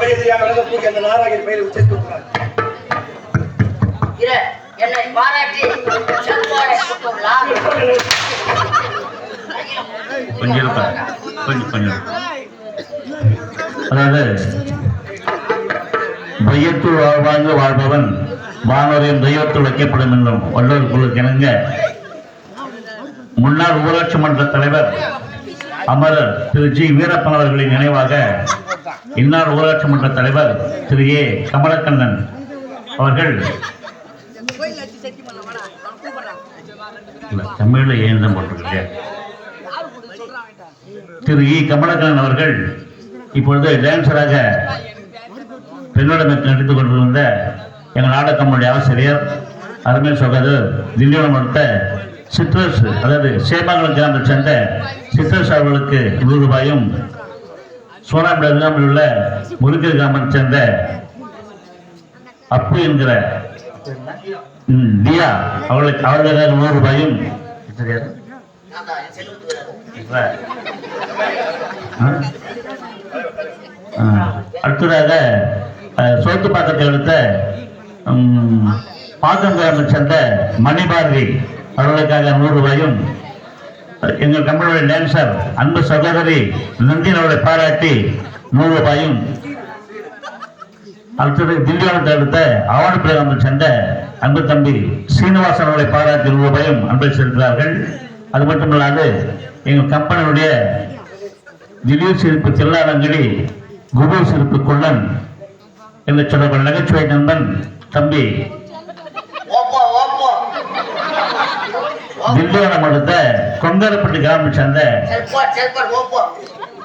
அந்த பெயரை என்னை பாராட்டி. கொஞ்சம் கொஞ்சம் கொஞ்சம். அதாவது வையத்துள் வாழ்வாங்க வாழ்பவன் வானோரின் தெய்வத்துள் வைக்கப்படும் என்றும் குழுக்கு இணங்க முன்னாள் ஊராட்சி மன்ற தலைவர் அமரர் திரு ஜி வீரப்பன் அவர்களின் நினைவாக இன்னார் ஊராட்சி மன்ற தலைவர் திரு ஏ. கமலக்கண்ணன் அவர்கள் தமிழ்ல ஏன் திரு இ. கமலக்கண்ணன் அவர்கள் இப்பொழுது டான்சராக பெண்ணுடன் நடித்துக் கொண்டிருந்த எங்கள் நாடகம்முடைய ஆசிரியர் அருமை சகோதரர் திண்டிவனம் அடுத்த சிட்ரஸ் அதாவது சேமங்கலம் கிராமத்தை சேர்ந்த சிட்ரஸ் அவர்களுக்கு நூறு ரூபாயும் சோனாம்பி அருகாமையில் உள்ள முருகர் கிராமம் சேர்ந்த அப்பு என்கிற ம், தியா. அவர்களுக்கு அவர்களுக்காக நூறு ரூபாயும் அடுத்ததாக சோத்து பாக்கத்தை எடுத்த பாக்கம் பாக்கங்கிராமை சேர்ந்த மணிபாரதி. அவர்களுக்காக நூறு ரூபாயும் எங்கள் கம்பெனியுடைய டான்சர் அன்பு சகோதரி நந்தின் அவர்களை பாராட்டி நூறு ரூபாயும் அடுத்தது திண்டிவனத்தை அடுத்த ஆவணப்பிரகாமத்தை சேர்ந்த அன்பு தம்பி சீனிவாசன் அவர்களை பாராட்டி நூறு ரூபாயும் அன்பை செலுத்துகிறார்கள். அது மட்டுமல்லாது எங்கள் கம்பெனியுடைய திடீர் சிரிப்பு தில்லாரங்கடி குரு சிரிப்பு கொள்ளன் என்று சொல்லப்பட்ட நகைச்சுவை நண்பன் தம்பி திண்டிவனம் அடுத்த கொங்கரப்பட்டி கிராமத்தை சேர்ந்த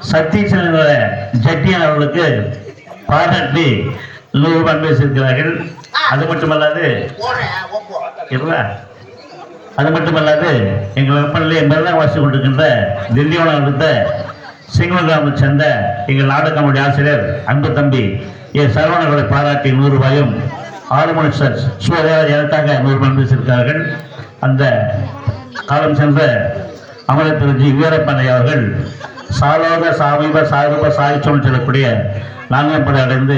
சத்தீசன் ஜட்டியன் அவர்களுக்கு பாராட்டி அன்பை செலுத்துகிறார்கள் அது மட்டுமல்லாது அது மட்டுமல்லாது எங்கள் கம்பெனிலே மெல்லாம் வாசி கொண்டிருக்கின்ற திண்டிவனம் அடுத்த சிங்கள கிராமத்தை சேர்ந்த எங்கள் நாடகமுடைய ஆசிரியர் அன்பு தம்பி ஏ. சரவணர்களை பாராட்டி நூறு ரூபாயும் ஆறுமணி சார் சூழலாக எனக்காக நூறு ரூபாய் பேசியிருக்கிறார்கள் அந்த காலம் சென்ற அமரர் திரு ஜி. வீரப்பனை அவர்கள் சாலோக சாமீப சாரூப சாய்ச்சோன்னு சொல்லக்கூடிய நாங்கப்படை அடைந்து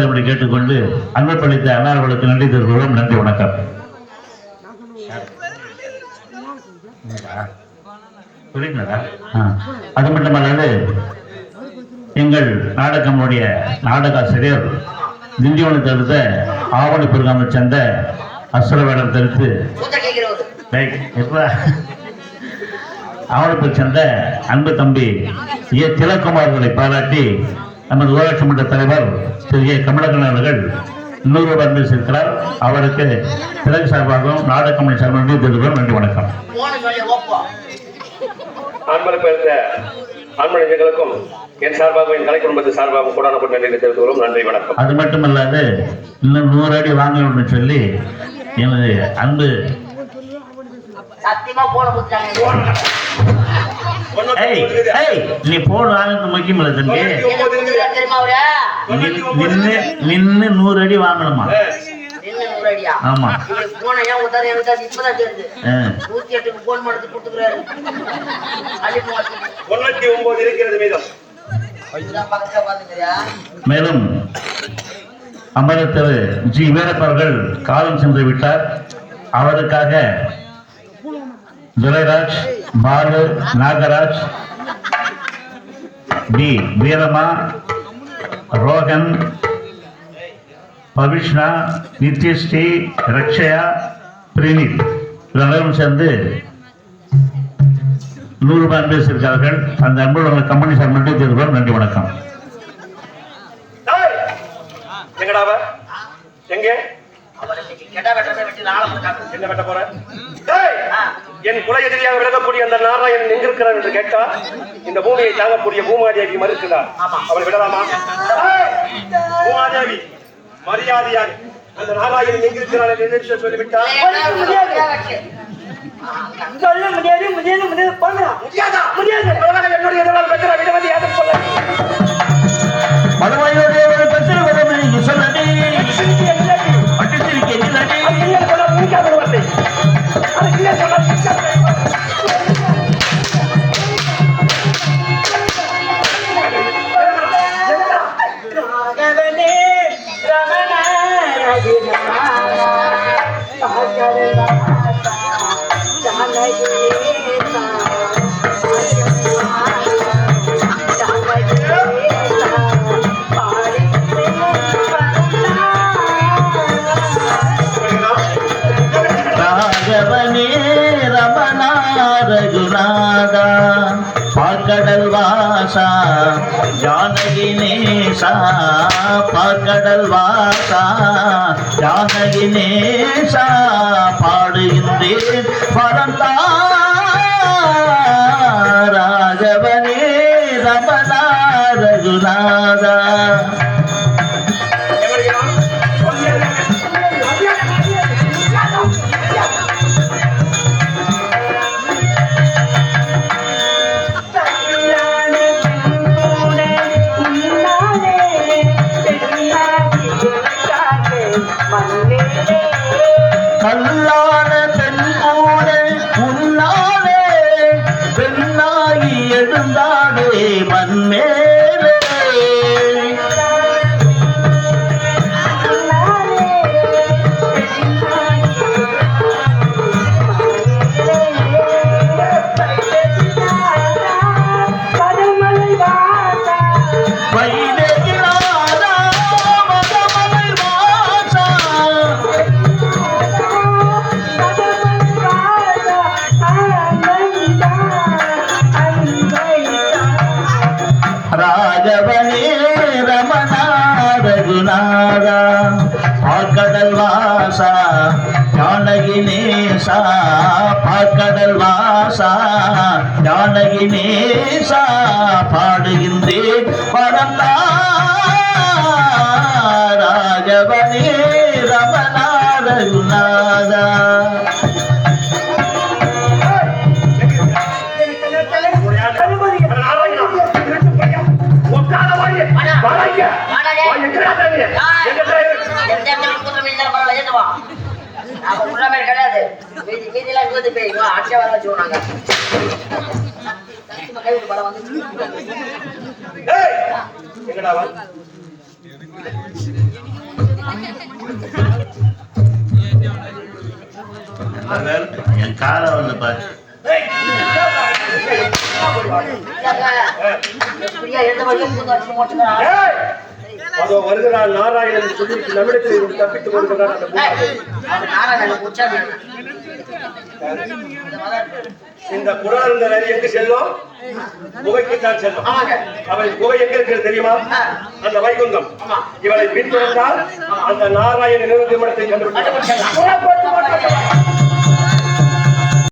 அப்படி கேட்டுக்கொண்டு அன்பு பளித்த அன்னார்களுக்கு நன்றி தெரிவிக்கிறோம் நன்றி வணக்கம். அது மட்டுமல்லாது எங்கள் நாடகமுடைய நாடகாசிரியர் திண்டிவனத்தை அடுத்த ஆவணி பெருகாமை சேர்ந்த அசுரவேடம் வேடம் ஆவணப்பூர் சேர்ந்த அன்பு தம்பி ஏ திலக்குமார் அவர்களை பாராட்டி நமது ஊராட்சி மன்ற தலைவர் திரு ஏ கமலக்கண்ணன் அவர்கள் நூறு ரூபாய் சேர்க்கிறார் அவருக்கு திலகு சார்பாகவும் நாடகமணி சார்பாக நன்றி தெரிவிக்கிறோம் நன்றி வணக்கம் ஆண்மனிதர்களுக்கும் என் சார்பாகவும் என் கலை குடும்பத்தின் சார்பாகவும் கொண்டு நன்றி தெரிவித்துக்கிறோம் நன்றி வணக்கம். அது மட்டுமல்லாது இன்னும் நூறு அடி வாங்கணும்னு சொல்லி எனது அன்பு சத்தியமா போன கொடுத்தாங்க ஏய் ஏய் நீ போன் வாங்கினது முக்கியம் இல்லை தம்பி. நின்று நூறு அடி வாங்கணுமா? நின்னு ஆமா. போன ஏன் எனக்கு இப்பதான் ஆ. நூத்தி எட்டுக்கு போன் பண்ணி கொடுத்துக்கிறாரு. தொண்ணூத்தி ஒன்பது இருக்கிறது மீதம். மேலும் அமரர் திரு ஜி வீரப்பவர்கள் காலம் சென்று விட்டார். அவருக்காக துரைராஜ் பாலு நாகராஜ் டி வீரமா ரோகன் பவிஷ்ணா நித்யஸ்ரீ ரக்ஷயா பிரினித் இவர்களும் சேர்ந்து நூறு ரூபாய் அன்பு பேசியிருக்கார்கள். அந்த அன்பு கம்பெனி சார் நன்றி தெரிவிக்கிறோம் நன்றி வணக்கம். எங்கே? கெட்ட என்ன வெட்ட போற? என் குல எதிரியாக விலகக்கூடிய அந்த நாராயணன் எங்கிருக்கிறார் என்று கேட்டால் இந்த பூமியை தாங்கக்கூடிய பூமாதேவி மறுக்கிறார். ஆமா. அவரை விடலாமா? பூமாதேவி மரியாதையாக அந்த நாராயணன் எங்கிருக்கிறார் என்று எதிர்த்து சொல்லிவிட்டால் சொல்ல முடியாது முடியாது முடியாதா முடியாது? என்னுடைய எதிரால் பெற்ற விடவதி யாரும் சொல்ல பாக்கடல் வாசா ஜானகினேசா பாக்கடல் வாசா ஜானகினேசா பாடுகின்றேன். பரந்தான் Allah. நேசா பாக்கடல் வாசா ஜானகி நேசா பாடுகின்றேன் பரந்தா ராகவனே ரமணா ரகுநாதா கிடையாது மீதி மீதிலாம் இருபது பேர் இவன் அடிச்சா வர வச்சுக்கோ நாங்க படம் வந்து என் காலை வந்து பாரு எப்படியா எந்த வழியும் ஏய்! அதோ வருகிறான் நாராயணன் சொல்லி நம்மிடத்தில் இருந்து தப்பித்துக் கொள்கிறான் இந்த குரான் இந்த நரி எங்கு செல்லும் குகைக்கு தான் செல்லும் அவள் குகை எங்க இருக்கிறது தெரியுமா? அந்த வைகுந்தம். இவளை பின்தொடர்ந்தால் அந்த நாராயண நிறுவனத்தை கண்டுபிடிக்க